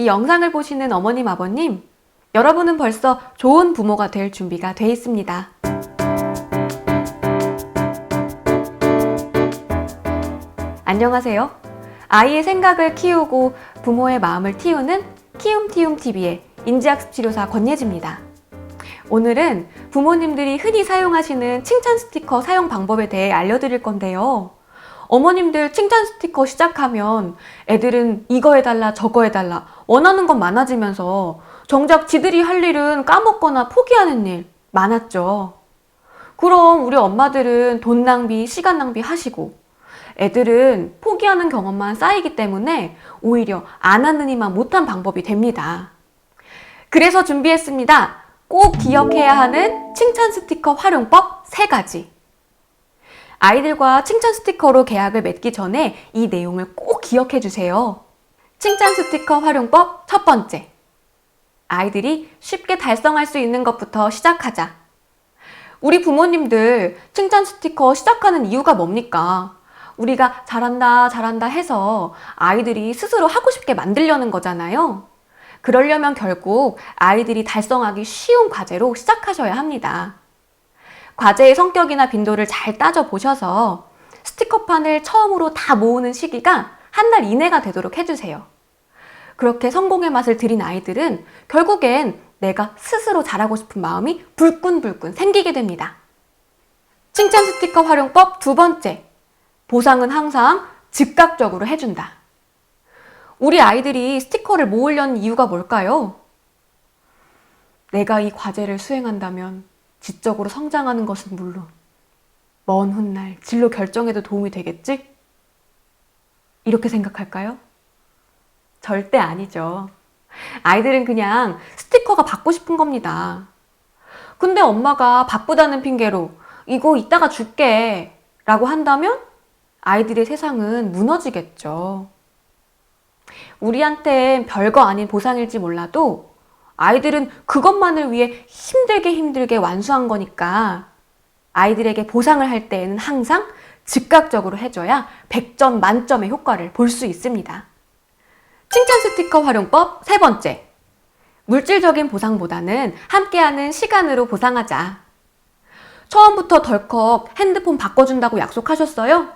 이 영상을 보시는 어머님, 아버님, 여러분은 벌써 좋은 부모가 될 준비가 돼 있습니다. 안녕하세요. 아이의 생각을 키우고 부모의 마음을 틔우는 키움티움TV의 인지학습 치료사 권예지입니다. 오늘은 부모님들이 흔히 사용하시는 칭찬 스티커 사용 방법에 대해 알려드릴 건데요. 어머님들 칭찬 스티커 시작하면 애들은 이거 해달라 저거 해달라 원하는 건 많아지면서 정작 지들이 할 일은 까먹거나 포기하는 일 많았죠. 그럼 우리 엄마들은 돈 낭비, 시간 낭비 하시고 애들은 포기하는 경험만 쌓이기 때문에 오히려 안 하는 이만 못한 방법이 됩니다. 그래서 준비했습니다. 꼭 기억해야 하는 칭찬 스티커 활용법 세가지 아이들과 칭찬 스티커로 계약을 맺기 전에 이 내용을 꼭 기억해 주세요. 칭찬 스티커 활용법 첫 번째. 아이들이 쉽게 달성할 수 있는 것부터 시작하자. 우리 부모님들 칭찬 스티커 시작하는 이유가 뭡니까? 우리가 잘한다, 잘한다 해서 아이들이 스스로 하고 싶게 만들려는 거잖아요. 그러려면 결국 아이들이 달성하기 쉬운 과제로 시작하셔야 합니다. 과제의 성격이나 빈도를 잘 따져보셔서 스티커판을 처음으로 다 모으는 시기가 한 달 이내가 되도록 해주세요. 그렇게 성공의 맛을 들인 아이들은 결국엔 내가 스스로 잘하고 싶은 마음이 불끈불끈 생기게 됩니다. 칭찬 스티커 활용법 두 번째. 보상은 항상 즉각적으로 해준다. 우리 아이들이 스티커를 모으려는 이유가 뭘까요? 내가 이 과제를 수행한다면 지적으로 성장하는 것은 물론 먼 훗날 진로 결정에도 도움이 되겠지? 이렇게 생각할까요? 절대 아니죠. 아이들은 그냥 스티커가 받고 싶은 겁니다. 근데 엄마가 바쁘다는 핑계로 이거 이따가 줄게 라고 한다면 아이들의 세상은 무너지겠죠. 우리한텐 별거 아닌 보상일지 몰라도 아이들은 그것만을 위해 힘들게 힘들게 완수한 거니까 아이들에게 보상을 할 때에는 항상 즉각적으로 해줘야 100점 만점의 효과를 볼 수 있습니다. 칭찬 스티커 활용법 세 번째. 물질적인 보상보다는 함께하는 시간으로 보상하자. 처음부터 덜컥 핸드폰 바꿔준다고 약속하셨어요?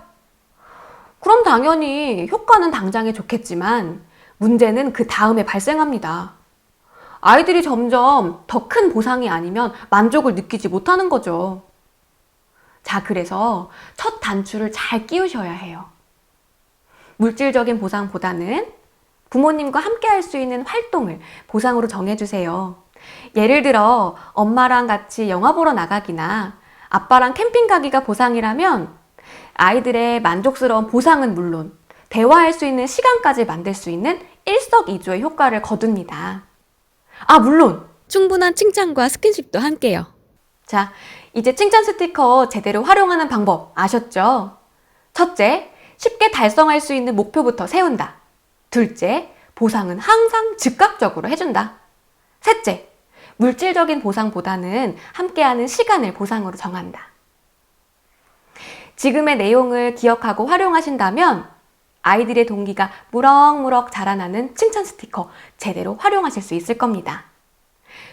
그럼 당연히 효과는 당장에 좋겠지만 문제는 그 다음에 발생합니다. 아이들이 점점 더 큰 보상이 아니면 만족을 느끼지 못하는 거죠. 자, 그래서 첫 단추를 잘 끼우셔야 해요. 물질적인 보상보다는 부모님과 함께 할 수 있는 활동을 보상으로 정해주세요. 예를 들어, 엄마랑 같이 영화 보러 나가기나 아빠랑 캠핑 가기가 보상이라면 아이들의 만족스러운 보상은 물론 대화할 수 있는 시간까지 만들 수 있는 일석이조의 효과를 거둡니다. 아, 물론 충분한 칭찬과 스킨십도 함께요. 자, 이제 칭찬 스티커 제대로 활용하는 방법 아셨죠? 첫째, 쉽게 달성할 수 있는 목표부터 세운다. 둘째, 보상은 항상 즉각적으로 해준다. 셋째, 물질적인 보상보다는 함께하는 시간을 보상으로 정한다. 지금의 내용을 기억하고 활용하신다면 아이들의 동기가 무럭무럭 자라나는 칭찬 스티커 제대로 활용하실 수 있을 겁니다.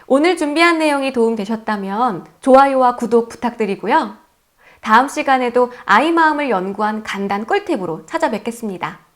오늘 준비한 내용이 도움되셨다면 좋아요와 구독 부탁드리고요. 다음 시간에도 아이 마음을 연구한 간단 꿀팁으로 찾아뵙겠습니다.